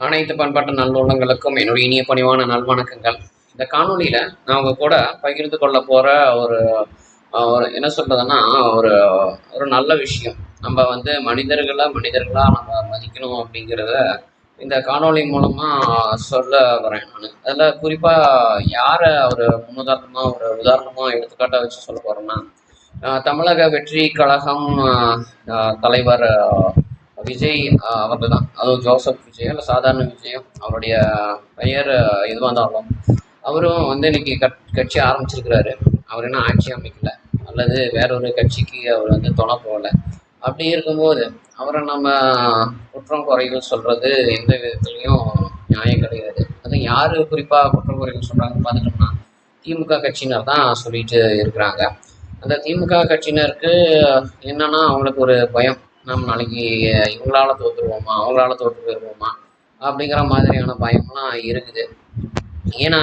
அனைத்து பண்பாட்டு நல்லுள்ளங்களுக்கும் என்னுடைய இனிய பணிவான நல்வணக்கங்கள். இந்த காணொளியில் நான் கூட பகிர்ந்து கொள்ள போகிற ஒரு ஒரு என்ன சொல்கிறதுன்னா ஒரு ஒரு நல்ல விஷயம். நம்ம வந்து மனிதர்களை மனிதர்களாக நம்ம மதிக்கணும் அப்படிங்கிறத இந்த காணொளி மூலமாக சொல்ல வரேன் நான். அதில் குறிப்பாக யாரை ஒரு முன்னுதாரணமாக ஒரு உதாரணமாக எடுத்துக்காட்டாக வச்சு சொல்ல போகிறேன்னா தமிழக வெற்றி கழகம் தலைவர் விஜய் அவர்கள் தான் அதுவும் ஜோசப் விஜய் இல்லை சாதாரண விஜயம் அவருடைய பெயர் அஹ், எதுவாக இருந்தாலும். அவரும் வந்து இன்னைக்கு கட் கட்சி ஆரம்பிச்சிருக்கிறாரு. அவர் என்ன ஆட்சி அமைக்கல. அல்லது வேற ஒரு கட்சிக்கு அவர் வந்து துணை போகலை. அப்படி இருக்கும்போது அவரை நம்ம குற்றம் குறைகள் சொல்றது எந்த விதத்துலையும் நியாயம் கிடையாது. அதுவும் யார் குறிப்பாக குற்றம் குறைகள் சொல்கிறாங்கன்னு பார்த்துட்டோம்னா திமுக கட்சியினர் தான் சொல்லிட்டு இருக்கிறாங்க. அந்த திமுக கட்சியினருக்கு என்னன்னா அவங்களுக்கு ஒரு பயம். நம்ம நாளைக்கு இவங்களால தோற்றுருவோமா அவங்களால தோற்று போயிடுவோமா அப்படிங்கிற மாதிரியான பயம்லாம் இருக்குது. ஏன்னா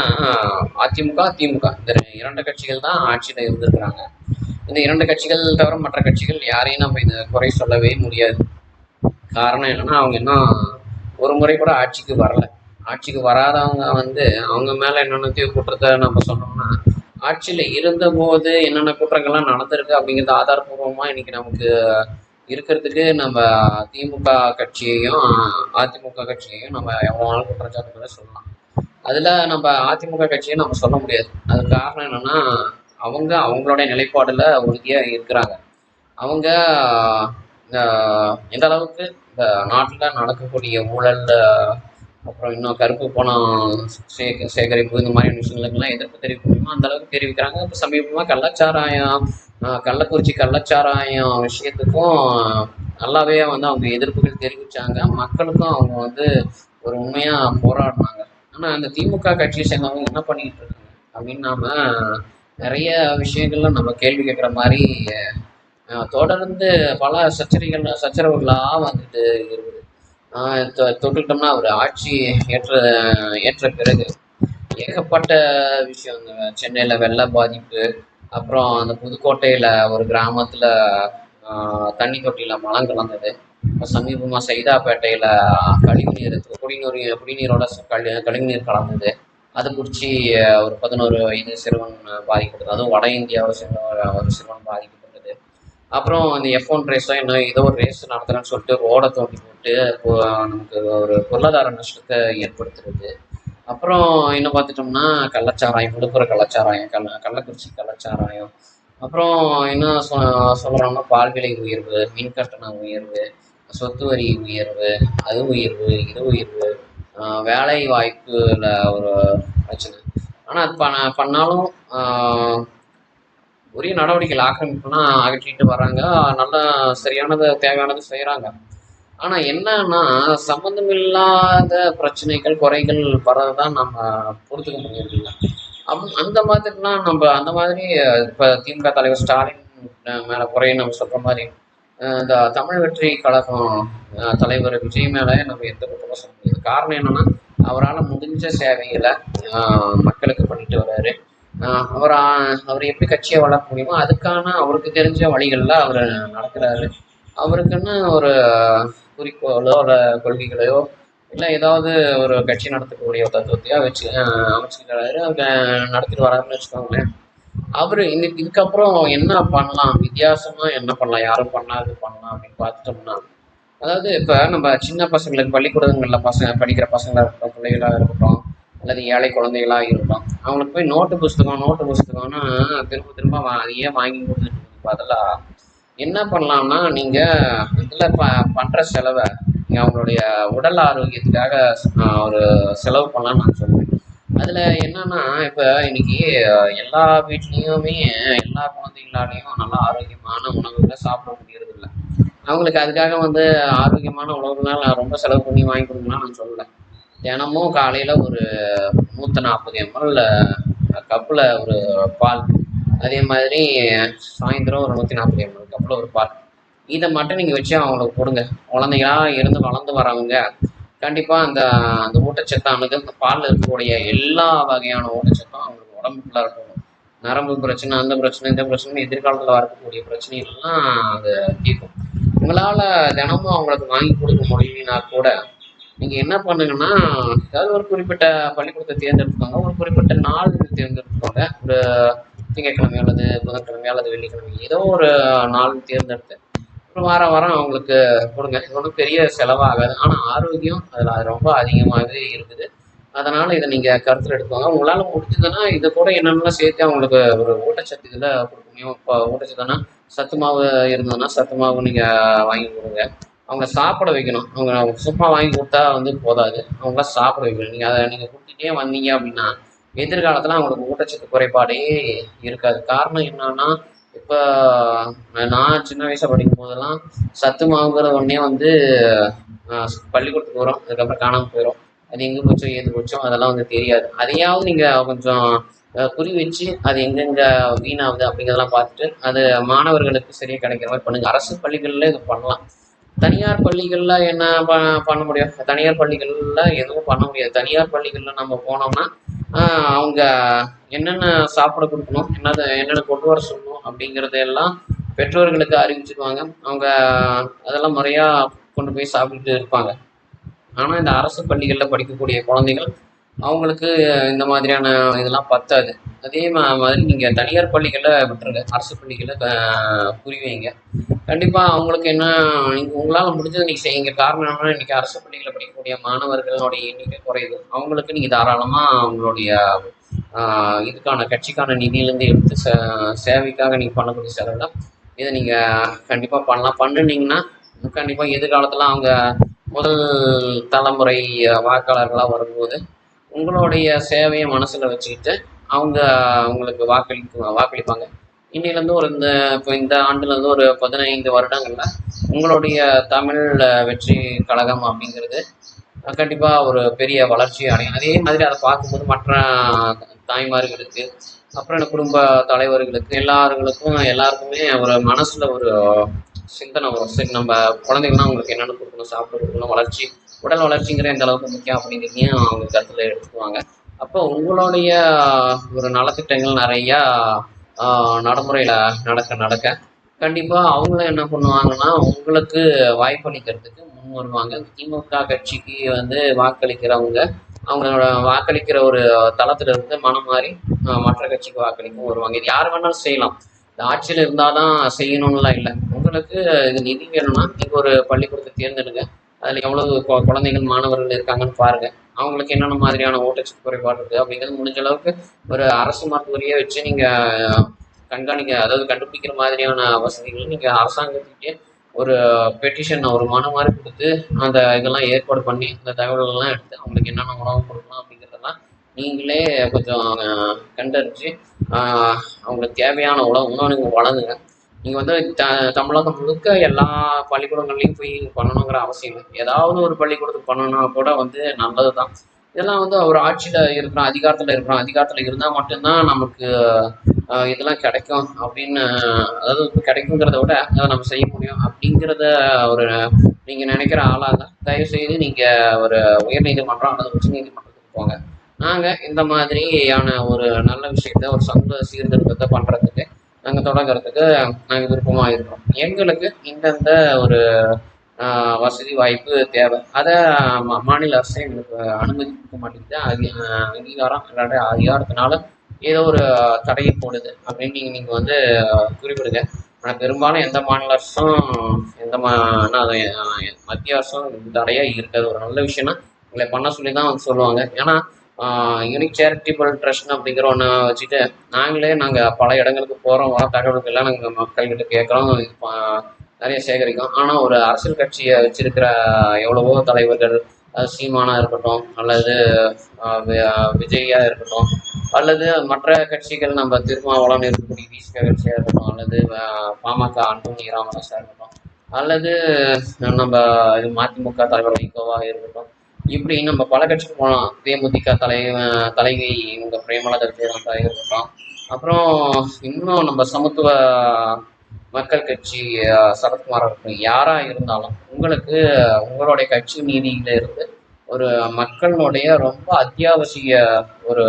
அதிமுக திமுக இந்த இரண்டு கட்சிகள் தான் ஆட்சியில் இருந்திருக்கிறாங்க. இந்த இரண்டு கட்சிகள் தவிர மற்ற கட்சிகள் யாரையும் நம்ம இதை குறை சொல்லவே முடியாது. காரணம் என்னன்னா அவங்க இன்னும் ஒரு முறை கூட ஆட்சிக்கு வரல. ஆட்சிக்கு வராதவங்க வந்து அவங்க மேலே என்னென்ன குற்றத்தை நம்ம சொன்னோம்னா ஆட்சியில் இருந்தபோது என்னென்ன குற்றங்கள்லாம் நடந்திருக்கு அப்படிங்கிறது ஆதாரபூர்வமாக இன்னைக்கு நமக்கு இருக்கிறதுக்கு நம்ம திமுக கட்சியையும் அதிமுக கட்சியையும் நம்ம எவ்வளோ நாள் குற்றச்சாட்டுகளை சொல்லலாம். அதில் நம்ம அதிமுக கட்சியை நம்ம சொல்ல முடியாது. அதுக்கு காரணம் என்னென்னா அவங்க அவங்களோட நிலைப்பாடில் உறுதியாக இருக்கிறாங்க. அவங்க எந்த அளவுக்கு இந்த நாட்டில் நடக்கக்கூடிய ஊழல் அப்புறம் இன்னும் கருப்பு பணம் சே சேகரிப்பு இந்த மாதிரி விஷயங்களுக்கெல்லாம் எதிர்ப்பு தெரிவிக்க முடியுமோ அந்த அளவுக்கு தெரிவிக்கிறாங்க. இப்போ சமீபமாக கள்ளச்சாராயம் கள்ளக்குறிச்சி கள்ளச்சாராயம் விஷயத்துக்கும் நல்லாவே வந்து அவங்க எதிர்ப்புகள் தெரிவித்தாங்க மக்களுக்கும் அவங்க வந்து ஒரு உண்மையாக போராடினாங்க. ஆனால் அந்த திமுக கட்சியை சேர்ந்தவங்க என்ன பண்ணிக்கிட்டு இருக்காங்க? அப்படின்னு நாம் நிறைய விஷயங்கள்ல நம்ம கேள்வி கேட்குற மாதிரி தொடர்ந்து பல சச்சரிகள் சச்சரவுகளாக வந்துட்டு இருக்குது. தொட்டுக்கிட்டோம்னா ஒரு ஆட்சி ஏற்ற ஏற்ற பிறகு ஏகப்பட்ட விஷயம் சென்னையில் வெள்ள பாதிப்பு அப்புறம் அந்த புதுக்கோட்டையில் ஒரு கிராமத்தில் தண்ணி தொட்டியில் மலம் கலந்தது இப்போ சமீபமாக சைதாப்பேட்டையில் கழிவுநீர் குடிநீர் குடிநீரோட கழி கழிவுநீர் கலந்தது. அதை குடிச்சு ஒரு பதினோரு வயது சிறுவன் பாதிக்கப்பட்டது. அதுவும் வட இந்தியாவை சேர்ந்த ஒரு- சிறுவன் பாதிக்கப்பட்டது. அப்புறம் இந்த எஃப் ஒன் ரேஸோ என்ன ஏதோ ஒரு ரேஸ் நடத்துகிறேன்னு சொல்லிட்டு ரோடை தோண்டி போட்டு நமக்கு ஒரு பொருளாதார நஷ்டத்தை ஏற்படுத்துறது. அப்புறம் என்ன பார்த்துட்டோம்னா கள்ளச்சாராயம் விழுப்புர கள்ளச்சாராயம் கள்ள கள்ளக்குறிச்சி கள்ளச்சாராயம். அப்புறம் என்ன சொ சொல்கிறாங்கன்னா பால் விலை உயர்வு மின் கட்டண உயர்வு சொத்து வரி உயர்வு அது உயர்வு இது உயர்வு வேலை வாய்ப்புல ஒரு பிரச்சனை. ஆனால் அது பண்ண பண்ணாலும் உரிய நடவடிக்கைகள் ஆக்கிரமிப்புலாம் அகற்றிட்டு வராங்க நல்லா சரியானது தேவையானது செய்கிறாங்க ஆனால் என்னன்னா சம்மந்தமில்லாத பிரச்சனைகள் குறைகள் வரதான் நம்ம பொறுத்துக்க முடியறதில்ல. அப் அந்த மாதிரிலாம் நம்ம அந்த மாதிரி இப்போ திமுக தலைவர் ஸ்டாலின் மேலே குறைய நம்ம சொல்கிற மாதிரி இந்த தமிழ் வெற்றி கழகம் தலைவர் விஜய் மேலே நம்ம எந்த குற்றமும் சொல்ல முடியாது. காரணம் என்னன்னா அவரால் முடிஞ்ச சேவைகளை மக்களுக்கு பண்ணிட்டு வர்றாரு. அவர் அவர் எப்படி கட்சியை வளர்க்க முடியுமோ அதுக்கான அவருக்கு தெரிஞ்ச வழிகளில் அவர் நடக்கிறாரு. அவருக்குன்னு ஒரு குறிக்கோளோ இல்லை கொள்கைகளையோ இல்லை ஏதாவது ஒரு கட்சி நடத்தக்கூடிய ஒரு தத்துவத்தையோ வச்சு ஆஹ் அமைச்சுக்கிறாரு. அவங்க நடத்திட்டு வராருன்னு வச்சுக்கோங்களேன். அவர் இன்னைக்கு இதுக்கப்புறம் என்ன பண்ணலாம்? வித்தியாசமாக என்ன பண்ணலாம்? யாரும் பண்ணாது பண்ணலாம் அப்படின்னு பார்த்துட்டோம்னா அதாவது இப்போ நம்ம சின்ன பசங்களுக்கு பள்ளிக்கூடங்களில் பசங்க படிக்கிற பசங்களாக இருக்கட்டும் பிள்ளைகளாக இருக்கட்டும் அல்லது ஏழை குழந்தைகளாக இருக்கட்டும் அவங்களுக்கு போய் நோட்டு புஸ்தகம் நோட்டு புஸ்தகம்னா திரும்ப திரும்ப ஏன் அதையே வாங்கி கொடுத்துட்டு பதிலாக என்ன பண்ணலாம்னா நீங்கள் இதில் ப பண்ணுற செலவை நீங்கள் அவங்களுடைய உடல் ஆரோக்கியத்துக்காக ஒரு செலவு பண்ணலாம்னு நான் சொல்லுவேன் அதில் என்னன்னா இப்போ இன்னைக்கு எல்லா வீட்லேயுமே எல்லா குழந்தைகளாலையும் நல்லா ஆரோக்கியமான உணவுகளை சாப்பிட முடியறது இல்லை அவங்களுக்கு அதுக்காக வந்து ஆரோக்கியமான உணவுகள்லாம் நான் ரொம்ப செலவு பண்ணி வாங்கி கொடுக்கலாம் நான் சொல்லலை. தினமும் காலையில் ஒரு நூற்றி நாற்பது எம்எல் கப்பில் ஒரு பால் அதே மாதிரி சாயந்தரம் ஒரு நூற்றி நாற்பது எம்எல் அப்புறம் ஒரு பால் இதை மட்டும் நீங்கள் வச்சு அவங்களுக்கு கொடுங்க குழந்தைகளாக இருந்து வளர்ந்து வரவங்க கண்டிப்பாக அந்த அந்த ஊட்டச்சத்தானது அந்த பாலில் இருக்கக்கூடிய எல்லா வகையான ஊட்டச்சத்தும் அவங்களுக்கு உடம்புக்குள்ளே இருக்கணும். நரம்பு பிரச்சனை அந்த பிரச்சனை இந்த பிரச்சனை எதிர்காலத்தில் வரக்கூடிய பிரச்சனைகள்லாம் அது தீர்க்கும். உங்களால் தினமும் அவங்களுக்கு வாங்கி கொடுக்க முடியும்னா கூட நீங்கள் என்ன பண்ணுங்கன்னா ஏதாவது ஒரு குறிப்பிட்ட பள்ளிக்கூடத்தை தேர்ந்தெடுத்துக்கோங்க. ஒரு குறிப்பிட்ட நாள் தேர்ந்தெடுத்துக்கோங்க. ஒரு திங்கட்கிழமை அல்லது புதன்கிழமை அல்லது வெள்ளிக்கிழமை ஏதோ ஒரு நாள் தேர்ந்தெடுத்து ஒரு வாரம் வாரம் அவங்களுக்கு கொடுங்க. இது ஒன்றும் பெரிய செலவாகாது. ஆனால் ஆரோக்கியம் அதில் ரொம்ப அதிகமாகவே இருக்குது. அதனால் இதை நீங்கள் கருத்தில் எடுத்துக்கோங்க. உங்களால் முடிஞ்சதுன்னா இதை கூட என்னென்னலாம் சேர்த்து அவங்களுக்கு ஒரு ஊட்டச்சத்து இதில் கொடுக்க முடியும். இப்போ ஊட்டச்சத்துனா சத்து மாவு இருந்ததுன்னா சத்து மாவு நீங்கள் வாங்கி கொடுங்க. அவங்க சாப்பிட வைக்கணும். அவங்க சும்மா வாங்கி கொடுத்தா வந்து போதாது. அவங்கள சாப்பிட வைக்கணும். நீங்கள் அதை நீங்கள் கொடுத்துட்டே வந்தீங்க அப்படின்னா எதிர்காலத்தில் அவங்களுக்கு ஊட்டச்சத்து குறைபாடே இருக்காது. காரணம் என்னன்னா இப்போ நான் சின்ன வயசில் படிக்கும் போதெல்லாம் சத்து மாவுங்கிற ஒன்றே வந்து பள்ளிக்கூடத்துக்கு வரும். அதுக்கப்புறம் காணாமல் போயிடும் அது எங்கே போச்சோ ஏது போச்சோ அதெல்லாம் வந்து தெரியாது. அதையாவது நீங்கள் கொஞ்சம் குறி வச்சு அது எங்கெங்கே வீணாகுது அப்படிங்கிறதெல்லாம் பார்த்துட்டு அது மாணவர்களுக்கு சரியாக கிடைக்கிற மாதிரி பண்ணுங்கள் அரசு பள்ளிகளில் இது பண்ணலாம். தனியார் பள்ளிகளில் என்ன ப பண்ண முடியும்? தனியார் பள்ளிகளில் எதுவும் பண்ண முடியாது. தனியார் பள்ளிகளில் நம்ம போனோம்னா அவங்க என்னென்ன சாப்பிட கொடுக்கணும் என்னது என்னென்ன கொண்டு வர சொல்லணும் அப்படிங்கிறதையெல்லாம் பெற்றோர்களுக்கு அறிவிச்சிருவாங்க. அவங்க அதெல்லாம் முறையாக கொண்டு போய் சாப்பிட்டுட்டு இருப்பாங்க. ஆனால் இந்த அரசு பள்ளிகளில் படிக்கக்கூடிய குழந்தைகள் அவங்களுக்கு இந்த மாதிரியான இதெல்லாம் பத்தாது. அதே மா மாதிரி நீங்கள் தனியார் பள்ளிகளில் விட்டுருங்க. அரசு பள்ளிகளில் புரி வைங்க. கண்டிப்பாக அவங்களுக்கு என்ன நீங்கள் உங்களால் முடிஞ்சது நீங்கள் செய்யுங்க. காரணம் என்னன்னா இன்றைக்கி அரசு பள்ளிகளில் படிக்கக்கூடிய மாணவர்களுடைய எண்ணிக்கை குறையுது அவங்களுக்கு நீங்கள் தாராளமாக அவங்களுடைய இதுக்கான கட்சிக்கான நிதியிலேருந்து எடுத்து சே சேவைக்காக நீங்கள் பண்ணக்கூடிய செலவில் இதை நீங்கள் கண்டிப்பாக பண்ணலாம். பண்ணுனீங்கன்னா கண்டிப்பாக எதிர்காலத்தில் அவங்க முதல் தலைமுறை வாக்காளர்களாக வரும்போது உங்களுடைய சேவையை மனசில் வச்சுக்கிட்டு அவங்க உங்களுக்கு வாக்களிக்கு வாக்களிப்பாங்க. இன்னிலேருந்து ஒரு இந்த இப்போ இந்த ஆண்டுலேருந்து ஒரு பதினைந்து வருடங்களில் உங்களுடைய தமிழ் வெற்றி கழகம் அப்படிங்கிறது கண்டிப்பாக ஒரு பெரிய வளர்ச்சி அடையும். அதே மாதிரி அதை பார்க்கும்போது மற்ற தாய்மார்களுக்கு அப்புறம் இந்த குடும்ப தலைவர்களுக்கு எல்லாருங்களுக்கும் எல்லாருக்குமே ஒரு மனசில் ஒரு சிந்தனை வரும். சரி நம்ம குழந்தைங்களாம் அவங்களுக்கு என்னென்ன கொடுக்கணும் சாப்பிட கொடுக்கணும் வளர்ச்சி உடல் வளர்ச்சிங்கிற எந்த அளவுக்கு முக்கியம் அப்படிங்கிறதையும் அவங்க கருத்தில் எடுத்துக்குவாங்க. அப்போ உங்களுடைய ஒரு நலத்திட்டங்கள் நிறையா நடைமுறையில் நடக்க நடக்க கண்டிப்பாக அவங்களும் என்ன பண்ணுவாங்கன்னா உங்களுக்கு வாய்ப்பளிக்கிறதுக்கு முன் வருவாங்க. திமுக கட்சிக்கு வந்து வாக்களிக்கிறவங்க அவங்களோட வாக்களிக்கிற ஒரு தளத்துல இருந்து மனம் மாறி மற்ற கட்சிக்கு வாக்களிக்கும் வருவாங்க. இது யார் வேணாலும் செய்யலாம். இந்த ஆட்சியில் இருந்தால் தான் செய்யணும்லாம் இல்லை. உங்களுக்கு இது நிதி வேணும்னா நீங்கள் ஒரு பள்ளிக்கூடத்தை தேர்ந்தெடுங்க. அதில் எவ்வளவு குழந்தைகள் மாணவர்கள் இருக்காங்கன்னு பாருங்கள் அவங்களுக்கு என்னென்ன மாதிரியான ஊட்டச்சத்து குறைபாடு இருக்குது அப்படிங்கிறது முடிஞ்ச அளவுக்கு ஒரு அரசு மருத்துவரையே வச்சு நீங்கள் கண்காணிக்க அதாவது கண்டுபிடிக்கிற மாதிரியான வசதிகளும் நீங்கள் அரசாங்கத்துக்கே ஒரு பெட்டிஷன் ஒரு மனு மாதிரி கொடுத்து அந்த இதெல்லாம் ஏற்பாடு பண்ணி அந்த தகவல்கள்லாம் எடுத்து அவங்களுக்கு என்னென்ன உணவு கொடுக்கலாம் அப்படிங்கிறதெல்லாம் நீங்களே கொஞ்சம் கண்டறிஞ்சு அவங்களுக்கு தேவையான உணவு உணவு நீங்கள் வழங்குங்க. நீங்கள் வந்து த தமிழகம் முழுக்க எல்லா பள்ளிக்கூடங்கள்லையும் போய் பண்ணணுங்கிற அவசியம் இல்லை. ஏதாவது ஒரு பள்ளிக்கூடத்துக்கு பண்ணணும்னா கூட வந்து நல்லது தான் இதெல்லாம் வந்து அவர் ஆட்சியில் இருக்கிறோம் அதிகாரத்தில் இருக்கிறோம் அதிகாரத்தில் இருந்தால் மட்டும்தான் நமக்கு இதெல்லாம் கிடைக்கும் அப்படின்னு அதாவது கிடைக்குங்கிறத விட அதை நம்ம செய்ய முடியும் அப்படிங்கிறத ஒரு நீங்கள் நினைக்கிற ஆளாக தான் தயவுசெய்து நீங்கள் ஒரு உயர்நீதிமன்றம் அல்லது உச்சநீதிமன்றத்துக்கு போங்க. நாங்கள் இந்த மாதிரியான ஒரு நல்ல விஷயத்த ஒரு சமூக சீர்திருத்தத்தை பண்ணுறதுக்கு நாங்கள் தொடங்குறதுக்கு நாங்கள் விருப்பமாக இருக்கிறோம். எங்களுக்கு இந்தந்த ஒரு வசதி வாய்ப்பு தேவை. அதை மா- மாநில அரசு எங்களுக்கு அனுமதி கொடுக்க மாட்டேங்குது. அது அங்கீகாரம் இல்லாட்டி அதிகாரத்தினால ஏதோ ஒரு தடையை போடுது அப்படின்னு நீங்கள் நீங்கள் வந்து குறிப்பிடுங்க. ஆனால் பெரும்பாலும் எந்த மாநில அரசும் எந்த மா மத்திய அரசும் தடையாக இருக்காது ஒரு நல்ல விஷயம்னா உங்களை பண்ண சொல்லி தான் வந்து சொல்லுவாங்க. ஏன்னா யூனிக் சேரிட்டிபிள் ட்ரஸ்ட் அப்படிங்கிற ஒன்று வச்சுட்டு நாங்களே நாங்கள் பல இடங்களுக்கு போகிறோம் வர தகவல்கள்லாம் நாங்கள் மக்கள்கிட்ட கேட்குறோம் நிறைய சேகரிக்கும் ஆனால் ஒரு அரசியல் கட்சியை வச்சிருக்கிற எவ்வளவோ தலைவர்கள் சீமானா இருக்கட்டும் அல்லது விஜயா இருக்கட்டும் அல்லது மற்ற கட்சிகள் நம்ம திருமாவளம் இருக்கக்கூடிய விசிக கட்சியாக இருக்கட்டும் அல்லது பாமக அன்புமணி ராமதாஸாக இருக்கட்டும் அல்லது நம்ம இது மதிமுக தலைவர் வைகோவாக இருக்கட்டும் இப்படி நம்ம பல கட்சிக்கு போகலாம் தேமுதிக தலை தலைவி இவங்க பிரேமலதா விஜயகாந்தாக இருக்கட்டும் அப்புறம் இன்னும் நம்ம சமத்துவ மக்கள் கட்சி அஹ், சரத்குமார் இருக்கட்டும் யாராக இருந்தாலும் உங்களுக்கு உங்களுடைய கட்சி நீதியில இருந்து ஒரு மக்களுடைய ரொம்ப அத்தியாவசிய ஒரு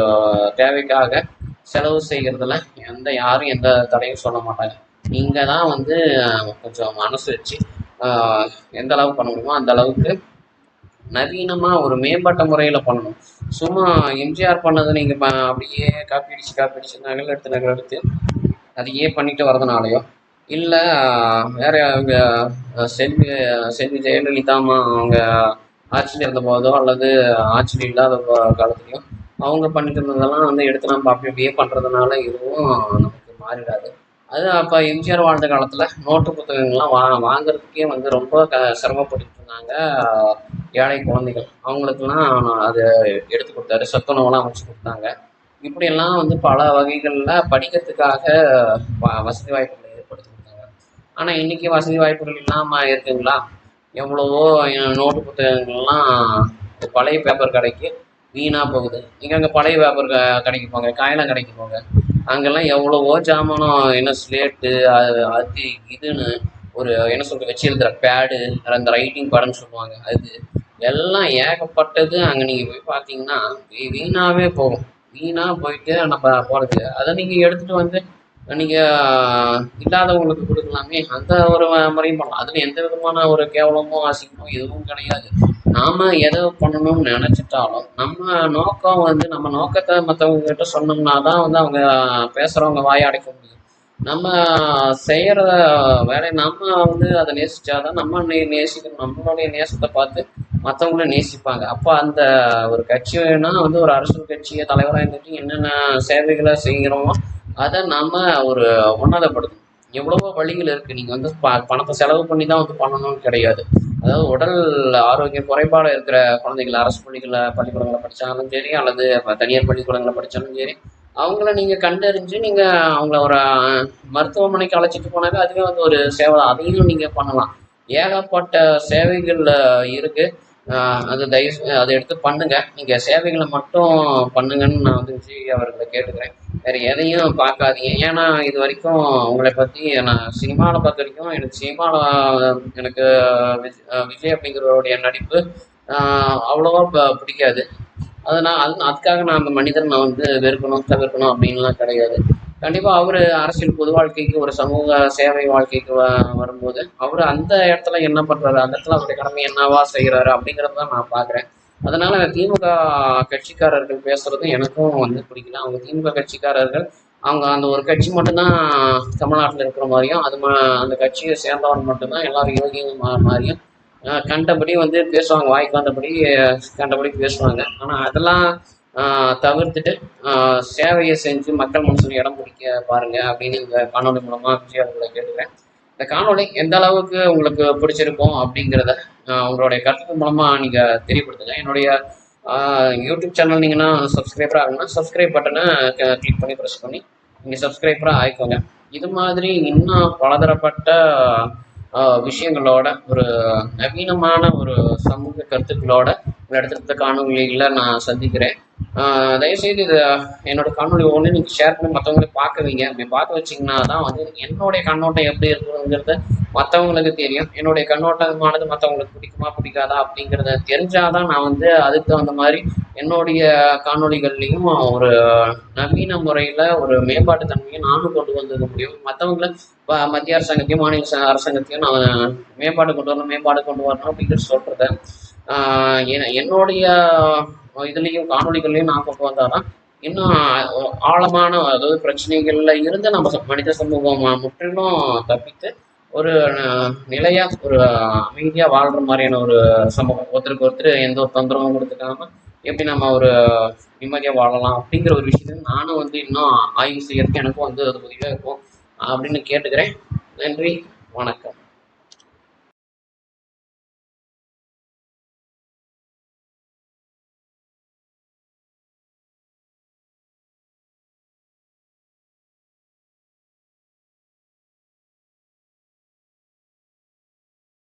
தேவைக்காக செலவு செய்கிறதுல எந்த யாரும் எந்த தடையும் சொல்ல மாட்டாங்க. நீங்கள் தான் வந்து கொஞ்சம் மனசு வச்சு எந்த அளவுக்கு பண்ண முடியுமோ அந்த அளவுக்கு நவீனமாக ஒரு மேம்பட்ட முறையில் பண்ணணும். சும்மா எம்ஜிஆர் பண்ணதை நீங்கள் அப்படியே காப்பி அடிச்சு காப்பி அடிச்சு நகல் எடுத்து நகல் எடுத்து அதையே பண்ணிட்டு வரதுனாலையோ இல்லை வேற அவங்க செல்வி செல்வி ஜெயலலிதா அம்மா அவங்க ஆட்சியில் இருந்த போதோ அல்லது ஆட்சியில் இல்லாத காலத்துலையோ அவங்க பண்ணிட்டு இருந்ததெல்லாம் வந்து எடுத்து நம்ம அப்படியே பண்ணுறதுனால இதுவும் நமக்கு மாறிடாது. அது அப்போ எம்ஜிஆர் வாழ்ந்த காலத்தில் நோட்டு புத்தகங்கள்லாம் வா வாங்குறதுக்கே வந்து ரொம்ப க சிரமப்பட்டுட்டு இருந்தாங்க ஏழை குழந்தைகள். அவங்களுக்குலாம் அது எடுத்து கொடுத்தாரு சத்துணவுலாம் அமைச்சு கொடுத்தாங்க. இப்படியெல்லாம் வந்து பல வகைகளில் படிக்கிறதுக்காக வ- வசதி வாய்ப்புகளை ஏற்படுத்தி கொடுத்தாங்க. ஆனால் இன்றைக்கி வசதி வாய்ப்புகள் இல்லாமல் இருக்குங்களா எவ்வளவோ நோட்டு புத்தகங்கள்லாம் பழைய பேப்பர் கடைக்கு வீணாக போகுது. நீங்கள் அங்கே பழைய பேப்பர் க கடைக்கு போங்க காயெல்லாம் கடைக்கு போங்க. அங்கெல்லாம் எவ்வளவோ ஜாமானம் என்ன ஸ்லேட்டு அது அது இதுன்னு ஒரு என்ன சொல்கிறது வச்சு எழுதுகிற பேடு அந்த ரைட்டிங் பேடுன்னு சொல்லுவாங்க. அது எல்லாம் ஏகப்பட்டது அங்கே நீங்கள் போய் பார்த்தீங்கன்னா வீணாகவே வீணாவே போகும். வீணாக போயிட்டு நம்ம போகிறது அதை நீங்கள் எடுத்துகிட்டு வந்து நீங்கள் இல்லாதவங்களுக்கு கொடுக்கலாமே. அந்த ஒரு முறையும் பண்ணலாம். அதில் எந்த விதமான ஒரு கேவலமோ அசிங்கமோ எதுவும் கிடையாது. நாம் எதை பண்ணணும்னு நினச்சிட்டாலும் நம்ம நோக்கம் வந்து நம்ம நோக்கத்தை மற்றவங்க கிட்ட சொன்னோம்னா தான் வந்து அவங்க பேசுகிறவங்க வாயை அடைக்க முடியும். நம்ம செய்கிற வேலையை நம்ம வந்து அதை நேசித்தாதான் நம்ம நே நேசிக்கணும். நம்மளுடைய நேசத்தை பார்த்து மற்றவங்களும் நேசிப்பாங்க. அப்போ அந்த ஒரு கட்சினா வந்து ஒரு அரசியல் கட்சியை தலைவராக இருந்துட்டு என்னென்ன சேவைகளை செய்கிறோமோ அதை நம்ம ஒரு உன்னதப்படுத்தணும். எவ்வளவோ வழிகள் இருக்குது நீங்கள் வந்து ப பணத்தை செலவு பண்ணி தான் வந்து பண்ணணும்னு கிடையாது. அதாவது உடல் ஆரோக்கிய குறைபாடு இருக்கிற குழந்தைகள் அரசு பள்ளிகளில் பள்ளிக்கூடங்களில் படித்தாலும் சரி அல்லது தனியார் பள்ளிக்கூடங்களில் படித்தாலும் சரி அவங்கள நீங்கள் கண்டறிஞ்சு நீங்கள் அவங்கள ஒரு மருத்துவமனைக்கு அழைச்சிட்டு போனாக்க அதுவே வந்து ஒரு சேவை அதையும் நீங்கள் பண்ணலாம். ஏகப்பட்ட சேவைகள் இருக்குது அது தயவு அதை எடுத்து பண்ணுங்கள் நீங்கள் சேவைகளை மட்டும் பண்ணுங்கன்னு நான் வந்து விஜய் அவர்களை கேட்டுக்கிறேன். வேறு எதையும் பார்க்காதீங்க. ஏன்னா இது வரைக்கும் உங்களை பற்றி நான் சினிமாவில் பார்த்த வரைக்கும் எனக்கு சினிமாவில் எனக்கு விஜ் விஜய் அப்படிங்கிறவருடைய நடிப்பு அவ்வளோவா ப- பிடிக்காது. அதனால் அது அதுக்காக நான் அந்த மனிதனை நான் வந்து வெறுக்கணும் தவிர்க்கணும் அப்படின்லாம் கிடையாது. கண்டிப்பாக அவர் அரசியல் பொது வாழ்க்கைக்கு ஒரு சமூக சேவை வாழ்க்கைக்கு வ வரும்போது அவர் அந்த இடத்துல என்ன பண்ணுறாரு அந்த இடத்துல அவருடைய கடமை என்னவா செய்கிறாரு அப்படிங்கிறத தான் நான் பார்க்குறேன் அதனால திமுக கட்சிக்காரர்கள் பேசுறதும் எனக்கும் வந்து பிடிக்கல. அவங்க திமுக கட்சிக்காரர்கள் அவங்க அந்த ஒரு கட்சி மட்டும்தான் தமிழ்நாட்டில் இருக்கிற மாதிரியும் அது அந்த கட்சியை சேர்ந்தவன் மட்டும்தான் எல்லாரும் யோகியும் மா மாதிரியும் கண்டபடி வந்து பேசுவாங்க. வாய்க்கு வந்தபடி கண்டபடி பேசுவாங்க. ஆனால் அதெல்லாம் தவிர்த்துட்டு சேவையை செஞ்சு மக்கள் மனசுல இடம் பிடிக்க பாருங்க அப்படின்னு இந்த காணொளி மூலமா விஜய் அவர்களை கேட்டுக்கிறேன். இந்த காணொளி எந்த அளவுக்கு உங்களுக்கு பிடிச்சிருக்கும் அப்படிங்கிறத உங்களுடைய கருத்து மூலமா நீங்க தெரியப்படுத்துங்க. என்னுடைய யூடியூப் சேனல் நீங்கன்னா சப்ஸ்கிரைபர் ஆகணும்னா சப்ஸ்கிரைப் பட்டனை கிளிக் பண்ணி ப்ரெஸ் பண்ணி நீங்கள் சப்ஸ்கிரைபராக ஆயிக்கோங்க. இது மாதிரி இன்னும் பலதரப்பட்ட விஷயங்களோட ஒரு நவீனமான ஒரு சமூக கருத்துக்களோட அடுத்தடுத்த காணொலிகளில் நான் சந்திக்கிறேன். தயவுசெய்து இது என்னோட காணொலி ஒன்று நீங்கள் ஷேர் பண்ணி மற்றவங்களே பார்க்குவீங்க. அப்படி பார்க்க வச்சிங்கன்னா தான் வந்து என்னுடைய கண்ணோட்டம் எப்படி இருக்குங்கிறது மற்றவங்களுக்கு தெரியும். என்னுடைய கண்ணோட்டமானது மற்றவங்களுக்கு பிடிக்குமா பிடிக்காதா அப்படிங்கிறத தெரிஞ்சால் தான் நான் வந்து அதுக்கு தகுந்த மாதிரி என்னுடைய காணொளிகள்லையும் ஒரு நவீன முறையில் ஒரு மேம்பாட்டு தன்மையை நானும் கொண்டு வந்துக்க முடியும். மற்றவங்கள மத்திய அரசாங்கத்தையும் மாநில ச- அரசாங்கத்தையும் நான் மேம்பாடு கொண்டு வரணும் மேம்பாடு கொண்டு வரணும் அப்படிங்கிறது சொல்கிறேன் என்னுடைய இதுலேயும் காணொலிகள்லையும் நான் கொண்டு வந்தாதான் இன்னும் ஆழமான அதாவது பிரச்சனைகள்ல இருந்து நம்ம மனித சமூகம் முற்றிலும் தப்பித்து ஒரு நிலையா ஒரு அமைதியா வாழ்ற மாதிரியான ஒரு சமூகம். ஒருத்தருக்கு ஒருத்தர் எந்த ஒரு தொந்தரவும் கொடுத்துக்காம எப்படி நம்ம ஒரு நிம்மதியா வாழலாம் அப்படிங்கிற ஒரு விஷயத்தை நானும் வந்து இன்னும் ஆய்வு செய்யறதுக்கு எனக்கும் வந்து அது உதவியா இருக்கும் அப்படின்னு கேட்டுக்கிறேன். நன்றி வணக்கம்.